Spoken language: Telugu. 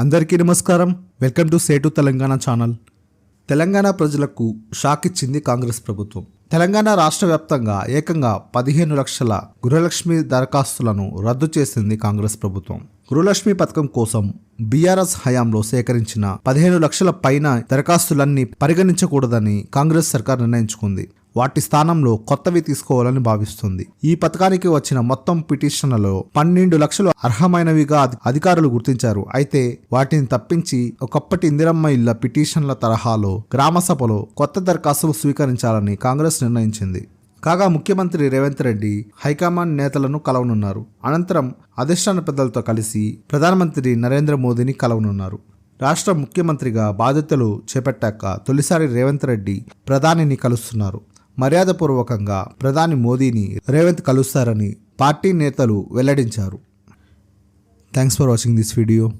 అందరికీ నమస్కారం. వెల్కమ్ టు సేటు తెలంగాణ ఛానల్. తెలంగాణ ప్రజలకు షాక్ ఇచ్చింది కాంగ్రెస్ ప్రభుత్వం. తెలంగాణ రాష్ట్ర వ్యాప్తంగా ఏకంగా పదిహేను లక్షల గృహలక్ష్మి దరఖాస్తులను రద్దు చేసింది కాంగ్రెస్ ప్రభుత్వం. గృహలక్ష్మి పథకం కోసం బీఆర్ఎస్ హయాంలో సేకరించిన పదిహేను లక్షల పైన దరఖాస్తులన్నీ పరిగణించకూడదని కాంగ్రెస్ సర్కార్ నిర్ణయించుకుంది. వాటి స్థానంలో కొత్తవి తీసుకోవాలని భావిస్తుంది. ఈ పథకానికి వచ్చిన మొత్తం పిటిషన్లలో పన్నెండు లక్షలు అర్హమైనవిగా అధికారులు గుర్తించారు. అయితే వాటిని తప్పించి ఒకప్పటి ఇందిరమ్మ ఇళ్ళ పిటిషన్ల తరహాలో గ్రామసభలో కొత్త దరఖాస్తులు స్వీకరించాలని కాంగ్రెస్ నిర్ణయించింది. కాగా ముఖ్యమంత్రి రేవంత్ రెడ్డి హైకమాండ్ నేతలను కలవనున్నారు. అనంతరం అధిష్టాన పెద్దలతో కలిసి ప్రధానమంత్రి నరేంద్ర మోదీని కలవనున్నారు. రాష్ట్ర ముఖ్యమంత్రిగా బాధ్యతలు చేపట్టాక తొలిసారి రేవంత్ రెడ్డి ప్రధానిని కలుస్తున్నారు. మర్యాదపూర్వకంగా ప్రధాని మోదీని రేవంత్ కలుస్తారని పార్టీ నేతలు వెల్లడించారు. Thanks for watching this video.